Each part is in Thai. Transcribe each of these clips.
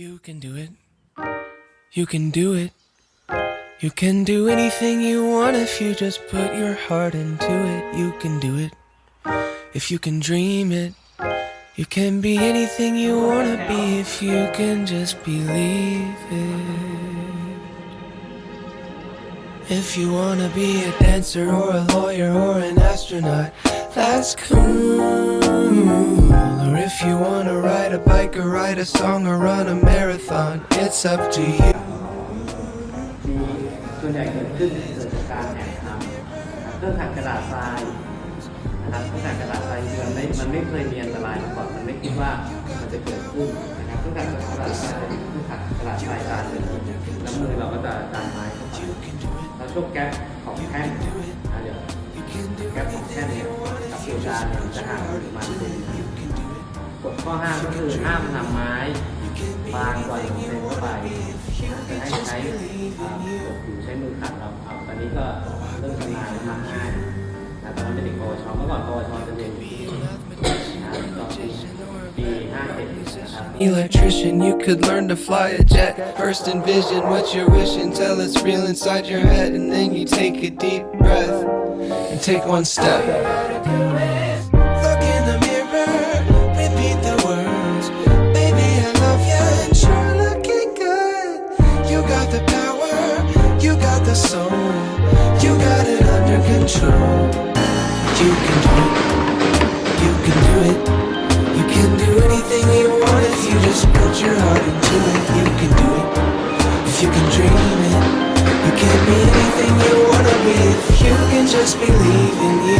You can do it. You can do it. You can do anything you want if you just put your heart into it. You can do it. If you can dream it. You can be anything you wanna be if you can just believe it. If you wanna be a dancer or a lawyer or an astronaut, that's cool. If you wanna ride a bike or write a song or run a marathon, it's up to you. มีส่วนใหญ่เกิดขึ้นเกิดจากการแอบทำเครื่องขัดกระดาษทรายนะครับเครื่องขัดกระดาษทรายมันไม่มันไม่เคยมีอันตรายมาก่อนมันไม่คิดว่ามันจะเกิดขึ้นนะครับเครื่องขัดกระดาษทรายเป็นเครื่องขัดกระดาษทรายจานหนึ่งแล้วมือเราก็จะจานไม้เข้าไปแล้วช่วงแก๊ปของแท่นนะเดี๋ยวแก๊ปของแท่นเนี่ยกับเนี่ยมันจะห่างกันประมาณเซนนะ กฎข้อห้ามก็คือห้ามนำไม้บางกว่าหนึ่งเซนเข้าไปนะจะให้ใช้อ่ากดอยู่ใช้มือขัดเราเอาตอนนี้ก็เริ่มชำนาญแล้วทำง่ายนะตอนนั้นเป็นเด็กปวชเมื่อก่อนปวชจะเรียนอยู่ที่นะตอนปีปีห้าเจ็ดนะครับ Electrician, you could learn to fly a jet. First envision what you're wishing till it's real inside your head, and then you take a deep breath and take one step. Control. You can do it, you can do it. You can do anything you want if you just put your heart into it. You can do it if you can dream it. You can be anything you wanna be if you can just believe in you.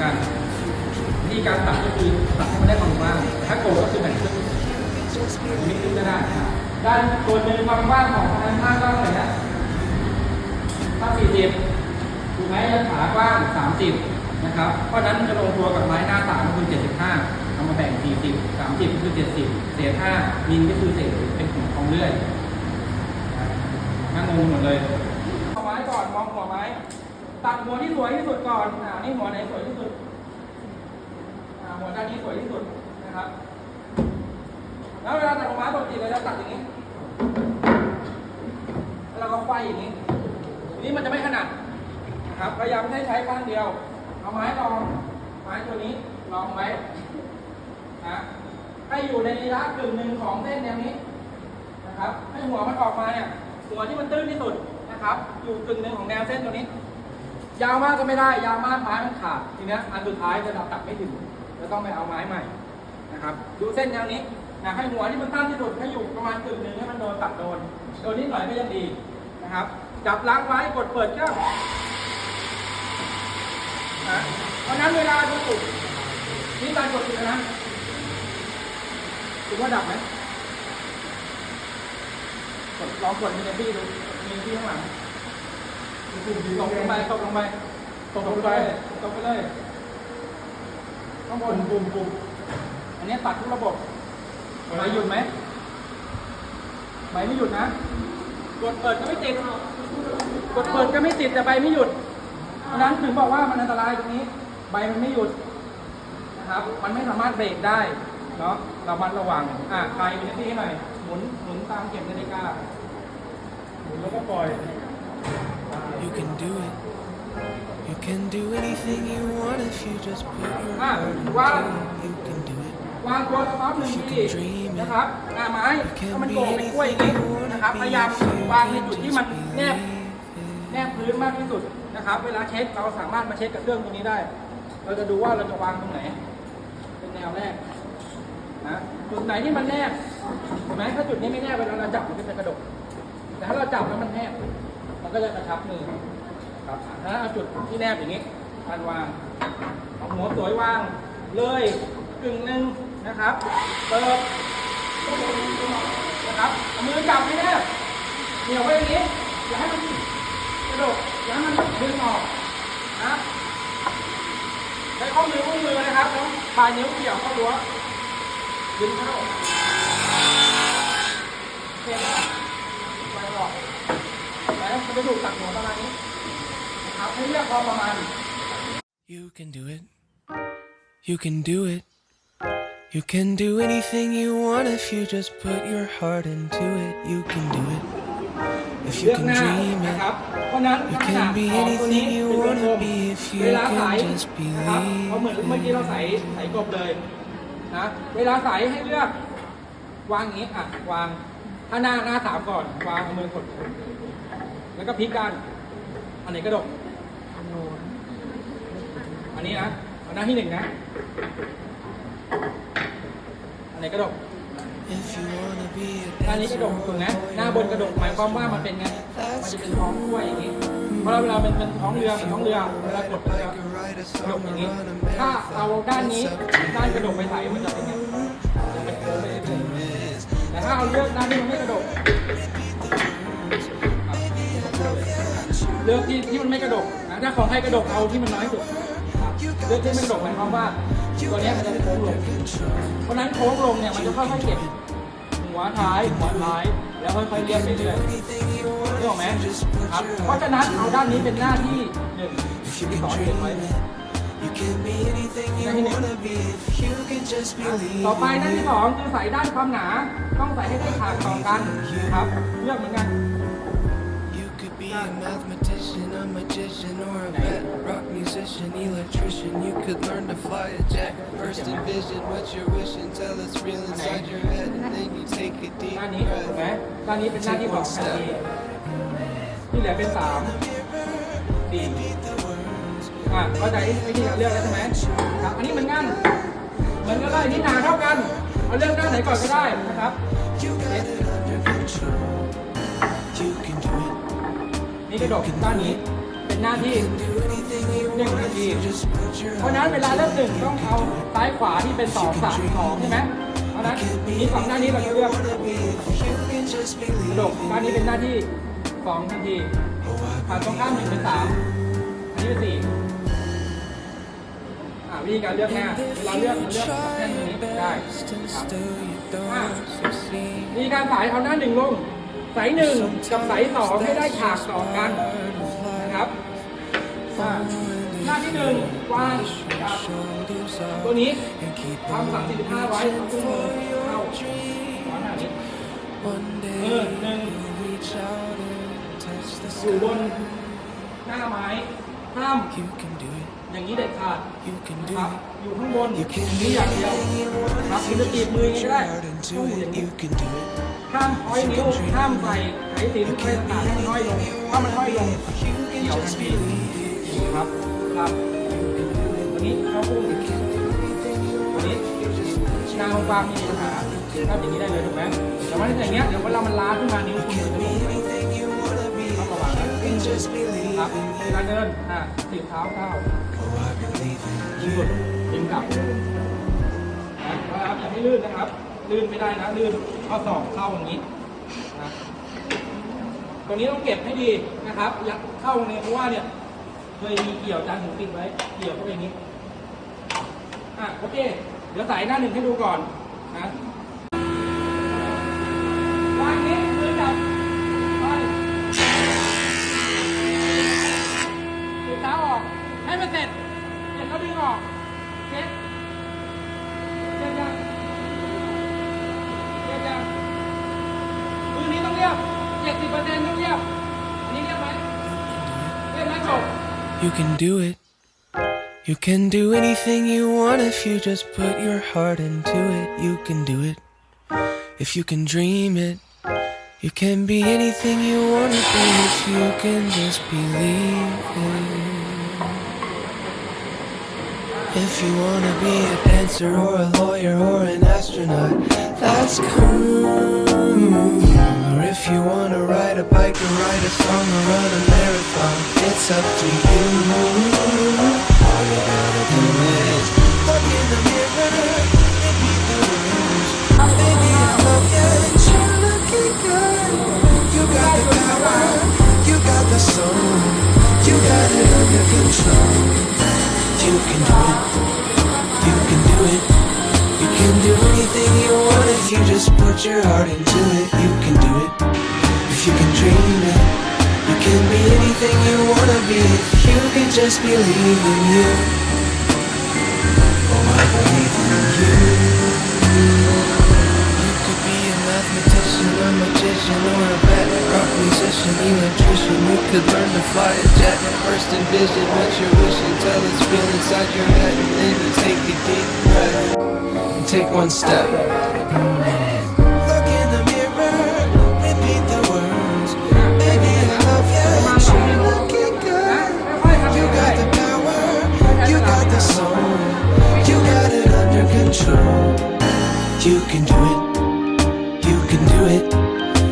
การวิธีการตัดก็คือตัดให้มันได้ความกว้างถ้าโกงก็คือแบ่งครึ่งมิดครึ่งก็ได้ด้านตัวหนึ่งความกว้างของพนักงานก็เท่าไหร่นะถ้า40ถูกไหมแล้วขากว้าง 30 นะครับ เพราะนั้นจะลงตัวกับไม้หน้าสามก็คือ 75 เอามาแบ่ง 40 30ก็คือ 70 เศษ5มิลก็คือเศษเป็นของของเลื่อยนั่งงงหมดเลยเอาไม้ก่อนมองหัวไม้ ตัดหัวที่สวยที่สุดก่อนอ่านี่หัวไหนสวยที่สุดอ่าหัวด้านนี้สวยที่สุดนะครับ แล้วเวลาตัดออกมาปกติเราจะตัดอย่างนี้แล้วเราก็ไขว้อย่างนี้ทีนี้มันจะไม่ถนัดนะครับพยายามใช้ใช้ข้างเดียว เอาไม้รองไม้ตัวนี้รองไว้ นะให้อยู่ในระยะกึ่งหนึ่งของเส้นแนวนี้นะครับให้หัวมันออกมาเนี่ยหัวที่มันตื้นที่สุดนะครับ อยู่กึ่งหนึ่งของแนวเส้นตัวนี้ ยาวมากก็ไม่ได้ยาวมากไม้มันขาดทีนี้อันสุดท้ายจะดับตัดไม่ถึงจะต้องไปเอาไม้ใหม่นะครับดูเส้นแนวนี้นะให้หัวที่มันสั้นที่สุดให้อยู่ประมาณกึ่งหนึ่งให้มันโดนตัดโดนโดนนิดหน่อยก็ยังดีนะครับ จับล้างไว้กดเปิดเครื่องนะเพราะนั้นเวลาดูตุกนี่การกดติดนะ ถือว่าดับไหมกดลองกดมีในที่ดูมีที่ข้างหลังตกลงไปตกลงไปตกลงไปตกไปเลยข้างบนปุ่มปุ่มอันนี้ตัดทุกระบบไหมหยุดไหมไหมไม่หยุดนะ กดเปิดก็ไม่ติด กดเปิดก็ไม่ติดแต่ใบไม่หยุด เพราะฉะนั้นถึงบอกว่ามันอันตรายตรงนี้ ใบมันไม่หยุดนะครับ มันไม่สามารถเบรกได้ เนาะเรามัดระวัง อะใครเป็นที่ให้หน่อย หมุน หมุนตามเข็มนาฬิกา หมุนแล้วก็ปล่อย You can do it. You can do anything you want if you just put your Ah, heart into wow. it. You can do it. วางตัวสต็อปหนึ่งทีนะครับหน้าไม้ถ้ามันโก่งเป็นกล้วยอย่างนี้นะครับ พยายามวางในจุดที่มันแนบ แนบพื้นมากที่สุดนะครับ เวลาเช็คเราสามารถมาเช็คกับเครื่องตรงนี้ได้ เราจะดูว่าเราจะวางตรงไหน เป็นแนวแรก นะจุดไหนที่มันแนบเห็นไหมถ้าจุดนี้ไม่แนบเวลาเราจับมันก็จะกระดกแต่ถ้าเราจับแล้วมันแนบ มันก็จะกระชับมือครับถ้าเอาจุดที่แนบอย่างนี้การวางเอาหัวสวยวาง เลยกึ่งหนึ่งนะครับเปิดนะครับเอามือจับไม่แนบเหนี่ยวไว้อย่างนี้อย่าให้มันกระดกอย่าให้มันดึงออกนะใช้ข้อมือข้อมือนะครับแล้วปลายนิ้วเกี่ยวเข้ารั้ว ดึงเข้าโอเคนะครับไปหลอก แล้วมันจะถูกตัดหัวประมาณนี้นะครับให้เลือกพอประมาณ You can do it. You can do it. You can do anything you want if you just put your heart into it. You can do it. If เลื you อก can หน้า dream นะ it. ครับ เพราะฉะนั้น You ขนาด can be ของตัวนี้ anything you เป็นวง wanna กลม be if you เวลาใส่ can just นะครับเพราะเหมือนเมื่อกี้เราใส่ believe. ใส่กบเลย นะเวลาใส่ให้เลือก วางอย่างนี้อะวางถ้าหน้าหน้าสามก่อนวางเอามือกดแล้วก็พลิกด้านอันไหนกระดกอันนี้นะอันหน้าที่หนึ่งนะอันไหนกระดก If you wanna be a ด้านนี้กระดกถูกไหมหน้าบนกระดกหมายความว่ามันเป็นไงมันจะเป็นท้องกล้วยอย่างนี้ เพราะเราเวลาเป็นเป็นท้องเรือเป็นท้องเรือเวลากดมันจะ like a writer กระดก song อย่างนี้ ถ้าเอาด้านนี้ด้านกระดกไปใส่มันจะเป็นไงจะเป็นโค้แต่ถ้าเอาเลือกด้านที่มันไม่กระดกเลือกที่ที่มันไม่กระดกนะถ้าของให้กระดกเอาที่มันน้อยสุดเลือกที่ไม่กระดกหมายความว่าตัวนี้มันจะโค้งลงเพราะนั้นโค้งลงเนี่ยมันจะค่อยๆเก็บหัวท้ายหัวท้ายแล้วค่อยๆเลียนไปเรื่อย นี่ออกไหมครับ เพราะฉะนั้นเอาด้านนี้เป็นหน้าที่หนึ่งที่สอนเก็บไว้ You can be anything you Đây, đây. wanna be if you can just believe. ต่อไปหน้าที่สองคือใส่ด้านความหนา ต้องใส่ให้ได้ฉากต่อกันครับ เลือกเหมือนกัน You could be a mathematician, a magician, or a vet, rock musician, electrician. You could learn to fly a jet. First envision what you're wishing till it's real inside your head, and then you take a deep ด้านนี้ถูกไหม breath. ด้านนี้เป็นหน้าที่สองทันที ที่เหลือเป็นสามสี่อะเข้าใจวิธีการเลือกแล้วใช่ไหมครับอันนี้มันงั้นเหมือนกันเลยนี่หนาเท่ากัน เอาเลือกด้านไหนก่อนก็ได้นะครับนี่กระดกด้านนี้เป็นหน้าที่ Do anything you Đừng want làm if gì. you just put your เพราะนั้นเวลาเลือกหนึ่งต้องเอาซ้ายขวาที่เป็นสองสามสองใช่ไหมเพราะนั้นมีสองหน้านี้เราจะเลือกกระดกด้านนี้เป็นหน้าที่ สองทันทีผ่านตรงข้ามหนึ่งเป็นสามอันนี้เป็นสี่อ่าวิธีการเลือกหน้าเวลาเลือกเลือกแค่นี้ได้ครับ Still you don't succeed. วิธีการสายเอาหน้าหนึ่งลงสายหนึ่งกับสายสองให้ได้ฉากต่อกันนะครับอ่าหน้าที่หนึ่งกว้างกับตัวนี้ทำสามสิบห้าไว้ขึ้นมือเข้าขวาหน้านี้ One day Ừ, nè. you'll reach อยู่บ sky. นหน้าไม้ห้าม You can do it. อย่างนี้เด็ดขาด You can นะ do ครับ it. อยู่ข้างบน You อ can ย่าง be นี้อย่างเดียว anything you want ครับ if คุณ you จะ just จีบมือ put อย่างนี้ your ได้ heart into ต้องอย่าง it. นี้ You can do it. ห้ามห้อยนิ้วห้ามใส่ไหสินไม่ต่างๆให้มันห้อยลงถ้ามันห้อยลง You can เกี่ยวทัน just ที believe. ครับครับวันนี้เข้าพุ่งวันนี้นางกวางมีปัญหาถ้าอย่างนี้ได้เลยถูกไหมแต่ว่าถ้าอย่างเงี้ยเดี๋ยวเวลามันล้าขึ้นมานิ้วคุณจะลงไป just believe. ครับเวลาเดินอะถีบเท้าก้า Oh, I believe in ยิงหลุดยิงกลับนะครับอย่าให้ลื่นนะครับ ลื่นไม่ได้นะ ลื่นข้อศอกเข้าอย่างนี้นะตรงนี้ต้องเก็บให้ดีนะครับอย่าเข้าเนี่ยเพราะว่าเนี่ยเคยมีเกี่ยวจานหูปิดไว้ เกี่ยวเข้าไปอย่างนี้ อะโอเค เดี๋ยวใส่หน้าหนึ่งให้ดูก่อนนะ You can do it. You can do anything you want if you just put your heart into it. You can do it. If you can dream it. You can be anything you wanna be if you can just believe it. If you wanna be a dancer or a lawyer or an astronaut, that's cool. Or if you wanna ride a bike or write a song or run a marathon, it's up to you. All you gotta do is look in the mirror, repeat the words. Oh, baby, I love you, and you're looking good. You got the power, you got the soul, you got it under control. You can do it. You can do it. You can do anything you just put your heart into it. You can do it. If you can dream it. You can be anything you wanna be if you can just believe in you. Oh, I believe in you. You could be a mathematician, a magician, or a vet, rock musician, electrician. You could learn to fly a jet. First envision what you're wishing till it's real inside your head, and then you take a deep breath and take one step. You can do it. You can do it.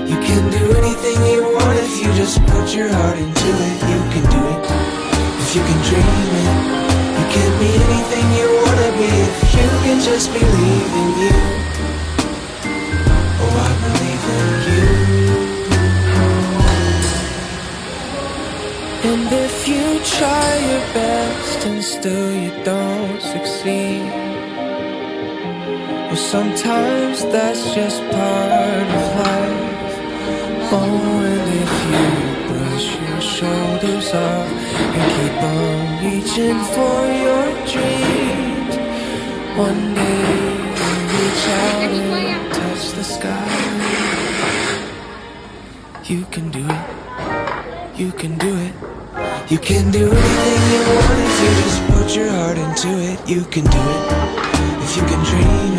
You can do anything you want if you just put your heart into it. You can do it. If you can dream it. You can be anything you wanna be if you can just believe in you. Oh, I believe in you. And if you try your best and still you don't succeed. Sometimes that's just part of life. Oh, and if you brush your shoulders up and keep on reaching for your dreams, one day you'll reach out and touch the sky. You can do it. You can do it. You can do anything you want if you just put your heart into it. You can do it. If you can dream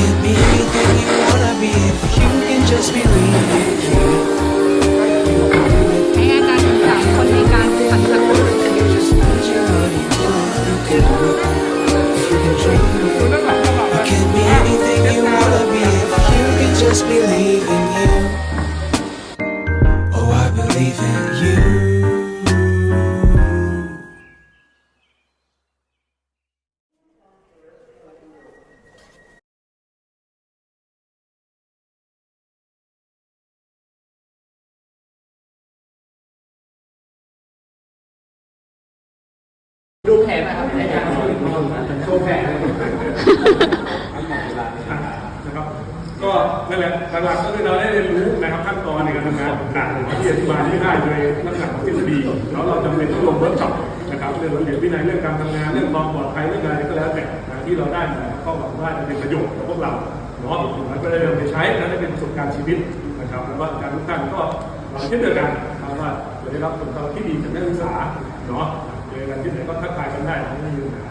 can be anything you wanna be if you can just believe it. You can do it. ให้อาจ ดูแผลหนะครับในการโชว์แผลนะครับ ก็นั่นแหละหลักๆก็คือเราได้เรียนรู้นะครับขั้นตอนในการทำงานต่างๆที่อธิบายไม่ได้โดยลักษณะของทฤษฎีแล้วเราจำเป็นต้องลงเวิร์กช็อปนะครับเรื่องระเบียบวินัยเรื่องการทำงานเรื่องความปลอดภัยเรื่องอะไรก็แล้วแต่ที่เราได้มาก็หวังว่าจะเป็นประโยชน์กับพวกเราเนาะแล้วก็ได้นำไปใช้และได้เป็นประสบการณ์ชีวิตนะครับแล้วก็อารย์ทุกท่านก็หวังเช่นเดียวกันนะครับว่าจะได้รับผลตอบรับที่ดีจากนักศึกษาเนาะ เจอกันที่ไหนก็ทักทายกันได้ไม่มีปัญหา